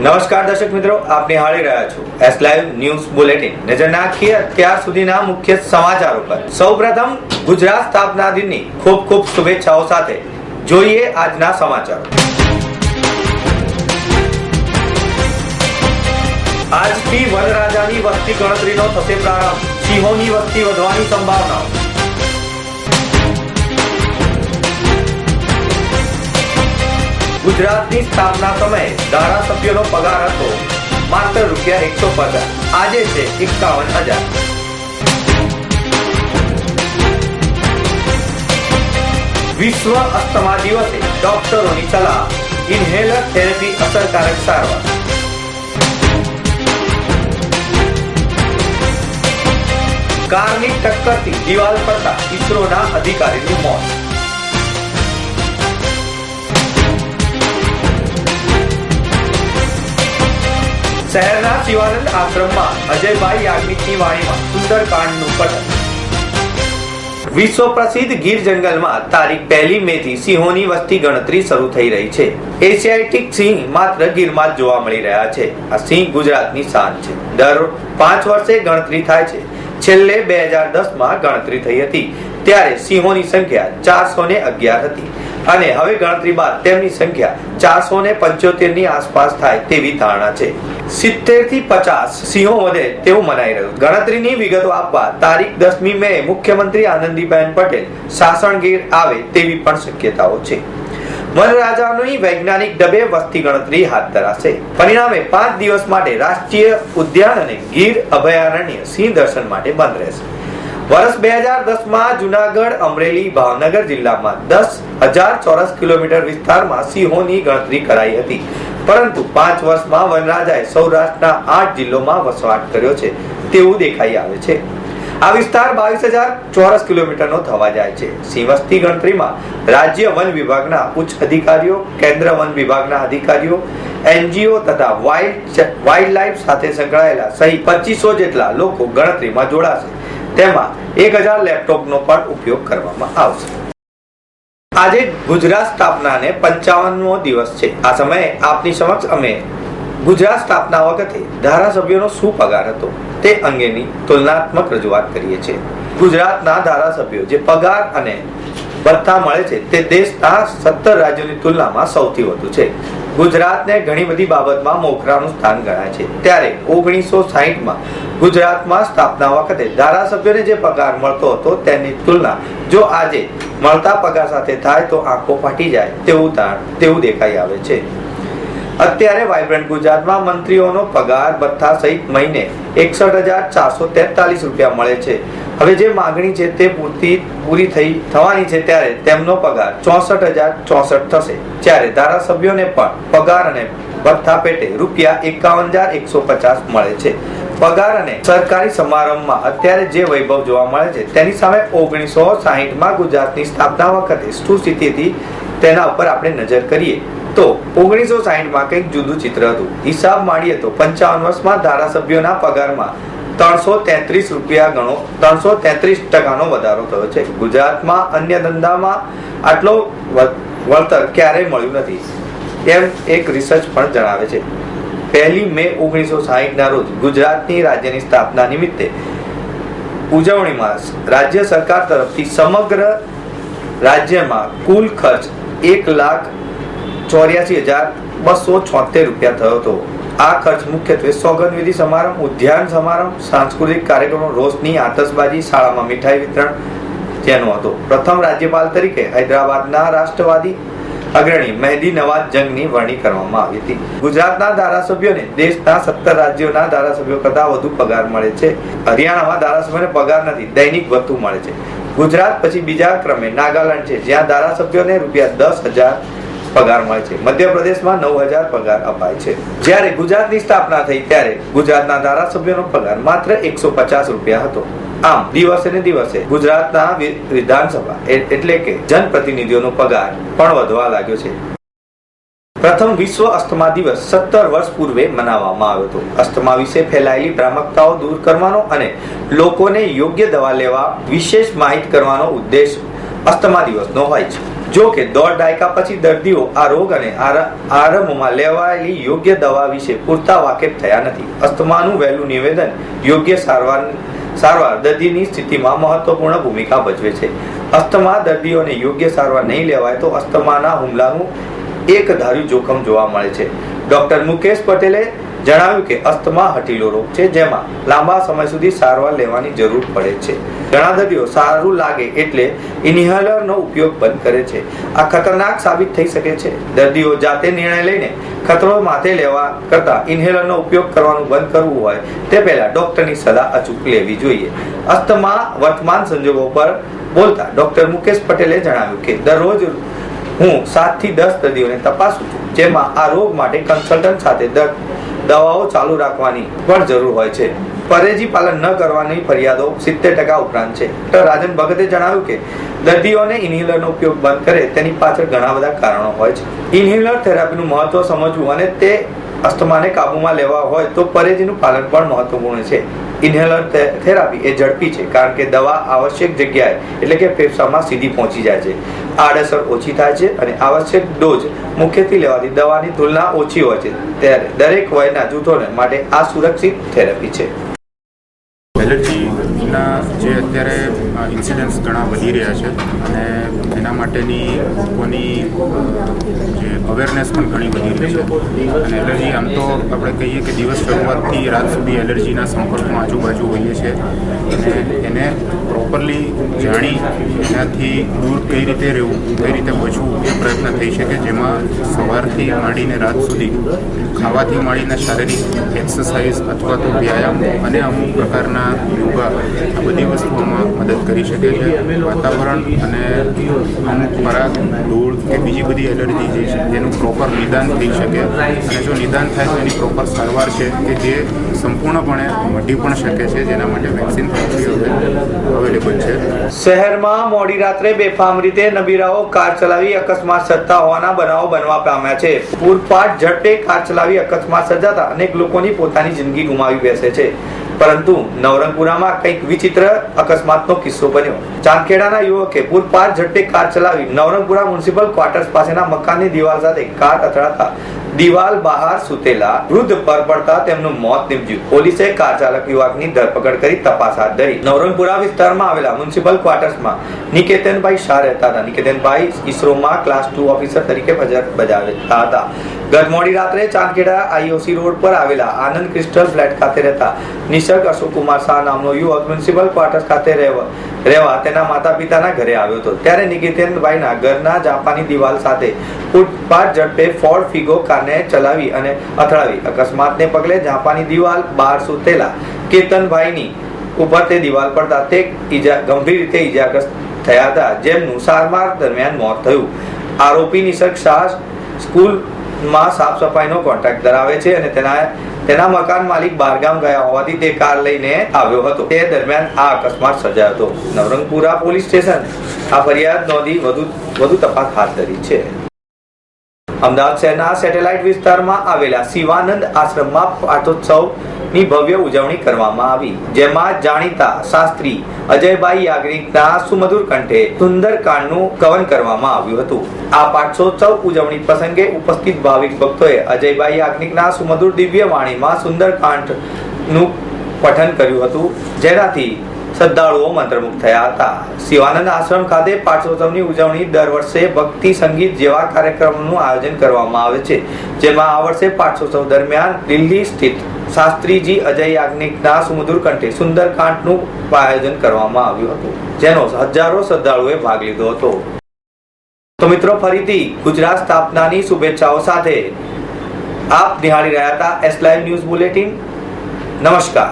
નમસ્કાર દર્શક મિત્રો, આપ નિહાળી રહ્યા છો એસ લાઈવ ન્યૂઝ બુલેટિન નજર નાખીએ અત્યાર સુધીના મુખ્ય સમાચારો પર. સૌપ્રથમ, ગુજરાત સ્થાપના દિનની ખૂબ ખૂબ શુભેચ્છાઓ સાથે જોઈએ આજના સમાચારો. આજથી વનરાજાની વસ્તી ગણતરીનો થશે પ્રારંભ. સિંહોની વસ્તી વધવાની સંભાવનાઓ. ગુજરાતની સ્થાપના સમયે ધારાસભ્યનો પગાર હતો. માત્ર રૂપિયા એકસો પચાસ આજે છે એકાવન હજાર. વિશ્વ અસ્થમા દિવસે ડોક્ટરોની સલાહ. ઇન્હેલર થેરેપી અસરકારક સારવાર. કારની ટક્કરથી દિવાલ પડતા ઇસરોના અધિકારીનું મોત. શહેરના શિવાનંદ આશ્રમમાં અજયભાઈ યાજ્ઞિકની વાણીમાં સુંદરકાંડનું પઠન. વિશ્વ પ્રસિદ્ધ ગીર જંગલમાં તારીખ પહેલી મે થી સિંહોની વસ્તી ગણતરી શરૂ થઈ રહી છે. એશિયાટિક સિંહ માત્ર ગીરમાં જ જોવા મળી રહ્યા છે. આ સિંહ ગુજરાતની શાન છે. દર પાંચ વર્ષે ગણતરી થાય છે. છેલ્લે બે હજાર દસમાં ગણતરી થઈ હતી. ત્યારે સિંહોની સંખ્યા ચારસો ને અગિયાર હતી. અને હવે ગણતરી બાદ તેમની સંખ્યા ચારસો ને પંચોતેરની આસપાસ થાય તેવી ધારણા છે. સિત્તેરથી પચાસ સિંહો વધે તેવું મનાઈ રહ્યું. ગણતરીની વિગતો આપવા તારીખ દસમી મે મુખ્યમંત્રી આનંદીબેન પટેલ સાસણગીર આવે તેવી પણ શક્યતાઓ છે. વનરાજાની વૈજ્ઞાનિક ડબે વસ્તી ગણતરી હાથ ધરાશે. પરિણામે પાંચ દિવસ માટે રાષ્ટ્રીય ઉદ્યાન અને ગીર અભયારણ્ય સિંહ દર્શન માટે બંધ રહેશે. વર્ષ બે હજાર દસમાં જુનાગઢ, અમરેલી, ભાવનગર જિલ્લામાં દસ હજાર ચોરસ કિલોમીટર વિસ્તારમાં સિંહોની ગણતરી કરાઈ હતી. પરંતુ પાંચ વર્ષમાં વનરાજાએ સૌરાષ્ટ્રના આઠ જિલ્લોમાં વસવાટ કર્યો છે. તેવું દેખાઈ આવે છે. આ વિસ્તાર બાવીસ હજાર ચોરસ કિલોમીટરનો થવા જાય છે. સિંહ વસ્તી ગણતરીમાં રાજ્ય વન વિભાગના ઉચ્ચ અધિકારીઓ, કેન્દ્ર વન વિભાગના અધિકારીઓ, એનજીઓ તથા વાઇલ્ડ વાઇલ્ડ લાઇફ સાથે સંકળાયેલા સહિત પચીસો જેટલા લોકો ગણતરીમાં જોડાશે. તેમાં એક હજાર લેપટોપનો પણ ઉપયોગ કરવામાં આવશે. આજે ગુજરાત સ્થાપનાને પંચાવનમો દિવસ છે. આ સમયે આપની સમક્ષ અમે ગુજરાત સ્થાપના વખતે ધારાસભ્યોનો શું પગાર હતો? તે અંગેની તુલનાત્મક રજૂઆત કરીએ છીએ. ગુજરાતના ધારાસભ્યો જે પગાર અને ભથ્થા મળે છે તે દેશના સત્તર રાજ્યોની તુલનામાં સૌથી વધુ છે. ગુજરાતને ઘણી બધી બાબતમાં મોખરાનું સ્થાન ગણાય છે. ત્યારે ઓગણીસો સાહીઠમાં ગુજરાતમાં સ્થાપના વખતે ધારાસભ્યોને જે પગાર મળતો હતો તેની તુલના જો આજે મળતા પગાર સાથે થાય તો આંખો ફાટી જાય તેવું તેવું દેખાઈ આવે છે. અત્યારે વાઇબ્રન્ટ ગુજરાતમાં મંત્રીઓનો પગાર ભથ્થા સહિત મહિને એકસઠ હજાર ચારસો તેતાલીસ રૂપિયા મળે છે. હવે જે માંગણી છે તે પૂરતી પૂરી થઈ થવાની છે ત્યારે તેમનો પગાર ચોસઠ હજાર ચોસઠ થશે. જ્યારે ધારાસભ્યોને પણ પગાર અને ભથ્થા પેટે રૂપિયા એકાવન હજાર એકસો પચાસ મળે છે. પગાર અને સરકારી સમારંભમાં અત્યારે જે વૈભવ જોવા મળે છે તેની સામે ઓગણીસો સાહીઠમાં ગુજરાતની સ્થાપના વખતે શું સ્થિતિથી તેના ઉપર આપણે નજર કરીએ. તો ઓગણીસો સાહીઠમાં કંઈક જુદું ચિત્ર હતું. હિસાબ માંડીએ તો પંચાવન વર્ષમાં ધારાસભ્યોના પગારમાં ત્રણસો તેત્રીસ રૂપિયા ગણો ત્રણસો તેત્રીસ ટકાનો વધારો થયો છે. ગુજરાતમાં અન્ય ધંધામાં આટલો વળતર ક્યારેય મળ્યું નથી. એમ એક રિસર્ચ પણ જણાવે છે. પહેલી મે ઓગણીસો સાહીઠના રોજ ગુજરાતની રાજ્યની સ્થાપના નિમિત્તે ઉજવણીમાં રાજ્ય સરકાર તરફથી સમગ્ર રાજ્યમાં કુલ ખર્ચ એક લાખ ચોર્યાસી હજાર બસો છોતેર રૂપિયા થયો હતો. આ ખર્ચ મુખ્યત્વે સોગંદવિધિ સમારંભ, ઉદ્યાન સમારંભ, સાંસ્કૃતિક કાર્યક્રમો, રોશની, આતશબાજી, શાળામાં મીઠાઈ વિતરણ જેનો હતો. પ્રથમ રાજ્યપાલ તરીકે હૈદરાબાદના રાષ્ટ્રવાદી અગ્રણી મહેદી નવાઝ જંગની વરણી કરવામાં આવી હતી. ગુજરાતના ધારાસભ્યોને દેશના સત્તર રાજ્યોના ધારાસભ્યો કરતા વધુ પગાર મળે છે. હરિયાણામાં ધારાસભ્યોને પગાર નથી, દૈનિક ભથ્થું મળે છે. ગુજરાત પછી બીજા ક્રમે નાગાલેન્ડ છે, જ્યાં ધારાસભ્યોને રૂપિયા દસ હજાર પગાર મળે છે. મધ્યપ્રદેશમાં નવ હજાર પગાર અપાય છે. જ્યારે ગુજરાતની સ્થાપના થઈ ત્યારે ગુજરાતના ધારાસભ્યોનો પગાર માત્ર એકસો પચાસ રૂપિયા હતો. આમ દિવસે ને દિવસે ગુજરાતના વિધાનસભા એટલે કે જનપ્રતિનિધિઓનો પગાર પણ વધવા લાગ્યો છે. પ્રથમ વિશ્વ અસ્થમા દિવસ સત્તર વર્ષ પૂર્વે મનાવવામાં આવ્યો હતો. અસ્થમા વિશે ફેલાયેલી ભ્રામકતાઓ દૂર કરવાનો અને લોકોને યોગ્ય દવા લેવા વિશેષ માહિત કરવાનો ઉદ્દેશ અસ્થમા દિવસનો હોય છે. જો કે દોઢ દાયકા પછી દર્દીઓ આ રોગ અને આર- આરંભમાં લેવાયેલી યોગ્ય દવા વિશે પૂરતા વાકેફ થયા નથી. અસ્થમાનું વહેલું નિવેદન યોગ્ય સારવાર સારવાર દર્દીની સ્થિતિમાં મહત્વપૂર્ણ ભૂમિકા ભજવે છે. અસ્થમા દર્દીઓને યોગ્ય સારવાર નહીં લેવાય તો અસ્થમાના હુમલાનું એક ધાર્યું જોખમ જોવા મળે છે. ડોક્ટર મુકેશ પટેલે જણાવ્યું કે અસ્થમા હટીલો રોગ છે જેમાં લાંબા સમય સુધી સારવાર લેવાની જરૂર પડે છે. ઘણા દર્દીઓ સારું લાગે એટલે ઇન્હેલરનો ઉપયોગ બંધ કરે છે. આ ખતરનાક સાબિત થઈ શકે છે. દર્દીઓ જાતે નિર્ણય લઈને ખતરો માથે લેવા કરતાં ઇન્હેલરનો ઉપયોગ કરવાનું બંધ કરવું હોય તે પહેલાં ડૉક્ટરની સલાહ અચૂક લેવી જોઈએ. અસ્તમા વર્તમાન સંજોગો પર બોલતા ડોક્ટર મુકેશ પટેલે જણાવ્યું કે, દરરોજ હું સાતથી દસ દર્દીઓને તપાસું છું, જેમાં આ રોગ માટે કન્સલ્ટન્ટ સાથે દવાઓ ચાલુ રાખવાની પણ જરૂર હોય છે. પરેજી પાલન ન કરવાની ફરિયાદો સિત્તેર ટકા ઉપરાંત છે. ડોક્ટર રાજન ભગતે જણાવ્યું કે, દર્દીઓને ઇન્હેલરનો ઉપયોગ બંધ કરે તેની પાછળ ઘણા બધા કારણો હોય છે. ઇન્હેલર થેરાપીનું મહત્વ સમજવું અને તે અસ્થમાને કાબૂમાં લેવા હોય તો પરેજીનું પાલન પણ મહત્વપૂર્ણ છે. ઇન્હેલર થેરાપી એ ઝડપી છે કારણ કે દવા આવશ્યક જગ્યાએ, એટલે કે ફેફસામાં સીધી પહોંચી જાય છે. આડઅસર ઓછી થાય છે અને આવશ્યક ડોઝ મુખ્યથી લેવાથી દવાની તુલના ઓછી હોય છે. ત્યારે દરેક વયના જૂથોને માટે આ સુરક્ષિત થેરાપી છે. એલર્જીના જે અત્યારે ઇન્સિડન્ટ્સ ઘણા વધી રહ્યા છે અને એના માટેની લોકોની જે અવેરનેસ પણ ઘણી વધી રહી છે. અને એલર્જી આમ તો આપણે કહીએ કે દિવસ શરૂઆતથી રાત સુધી એલર્જીના સંપર્કમાં આજુબાજુ હોઈએ છીએ. અને એને પ્રોપરલી જાણી એનાથી દૂર કઈ રીતે રહેવું, કઈ રીતે બચવું એ પ્રયત્ન થઈ શકે જેમાં સવારથી માંડીને રાત સુધી ખાવાથી માંડીને શારીરિક એક્સરસાઇઝ અથવા તો વ્યાયામ અને અમુક પ્રકારના યોગા આ બધી વસ્તુઓમાં મદદ કરી શકે છે. વાતાવરણ અને અમુક ખોરાક ધૂળ કે બીજી બધી એલર્જી જે છે જેનું પ્રોપર નિદાન થઈ શકે. અને જો નિદાન થાય તો એની પ્રોપર સારવાર છે કે જે સંપૂર્ણપણે મટી પણ શકે છે જેના માટે વેક્સિન પ્રક્રિયા અવેલેબલ શહેરમાં મોડી રાત્રે બેફામ રીતે નબીરાઓ કાર ચલાવી અકસ્માત સર્જતા હોવાના બનાવો બનવા પામ્યા છે. પૂરપાટ ઝડપે કાર ચલાવી અકસ્માત સર્જાતા અનેક લોકોની પોતાની જિંદગી ગુમાવી બેસે છે. પરંતુ નવરંગપુરામાં કંઈક વિચિત્ર અકસ્માતનો કિસ્સો બન્યો. ચાંદખેડાના યુવકે પૂરપાટ ઝડપે કાર ચલાવી નવરંગપુરા મ્યુનિસિપલ ક્વાર્ટર્સ પાસેના મકાનની દિવાલ સાથે કાર અથડાતા દિવાલ બહાર સુતેલા વૃદ્ધ પર પડતા તેમનું મોત નીપજ્યું. પોલીસે કાર ચાલક યુવકની ધરપકડ કરી તપાસ હાથ ધરી. નવરંગપુરા વિસ્તારમાં આવેલા મ્યુનિસિપલ ક્વાર્ટર્સમાં નિકેતનભાઈ શાહ રહેતા હતા. નિકેતનભાઈ ઇસરોમાં ક્લાસ ટુ ઓફિસર તરીકે ફરજ બજાવતા હતા. ગત મોડી રાત્રે ચાંદખેડા આઈઓસી રોડ પર આવેલા આનંદ ક્રિસ્ટલ ફ્લેટ ખાતે રહેતા નિસર્ગ અશોકકુમાર શાહ નામનો યુવક મ્યુનિસિપલ ક્વાર્ટર્સ ખાતે રહેવા તેના માતા પિતાના ઘરે આવ્યો હતો. ત્યારે નિકેતનભાઈના ઘરના જાપાની દિવાલ સાથે ફૂટપાથ ઝડપે ફોર્ડ ફિગો કારને ચલાવી અને અથડાવી. અકસ્માતને પગલે જાપાની દિવાલ બહાર સુતેલા કેતનભાઈની ઉપર તે દિવાલ પડતા તે ઈજા ગંભીર રીતે ઈજાગ્રસ્ત થયા હતા, જેમનું સારવાર દરમિયાન મોત થયું. આરોપી નિસર્ગ શાહ સ્કૂલમાં સાફ સફાઈનો કોન્ટ્રાક્ટ ધરાવે છે અને તેના તેના મકાન માલિક બહારગામ ગયા હોવાથી તે કાર લઈને આવ્યો હતો. તે દરમિયાન આ અકસ્માત સર્જાયો હતો. નવરંગપુરા પોલીસ સ્ટેશન આ ફરિયાદ નોંધી વધુ વધુ તપાસ હાથ ધરી છે. અમદાવાદ શહેરના સેટેલાઇટ વિસ્તારમાં આવેલા શિવાનંદ આશ્રમમાં પાઠોત્સવની ભવ્ય ઉજવણી કરવામાં આવી, જેમાં જાણીતા શાસ્ત્રી અજયભાઈ યાજ્ઞિકના સુમધુર કંઠે સુંદરકાંડનું કવન કરવામાં આવ્યું હતું. આ પાઠોત્સવ ઉજવણી પ્રસંગે ઉપસ્થિત ભાવિક ભક્તોએ અજયભાઈ યાજ્ઞિકના સુમધુર દિવ્ય વાણીમાં સુંદરકાંડનું પઠન કર્યું હતું. જેનાથી શ્રદ્ધાળુઓ મંત્રમુગ્ધ થયા હતા. શિવાનંદ આશ્રમ ખાતે પાઠોત્સવની ઉજવણી દર વર્ષે ભક્તિ સંગીત જેવા કાર્યક્રમોનું આયોજન કરવામાં આવે છે. જેમાં આ વર્ષે પાઠોત્સવ દરમિયાન દિલ્હી સ્થિત શાસ્ત્રીજી અજય યાજ્ઞિકના સુમધુર કંઠે સુંદરકાંઠનું આયોજન કરવામાં આવ્યું હતું, જેનો હજારો શ્રદ્ધાળુએ ભાગ લીધો હતો. તો મિત્રો, ફરીથી ગુજરાત સ્થાપનાની શુભેચ્છાઓ સાથે આપ નિહાળી રહ્યા હતા એસ લાઈવ ન્યૂઝ બુલેટિન નમસ્કાર.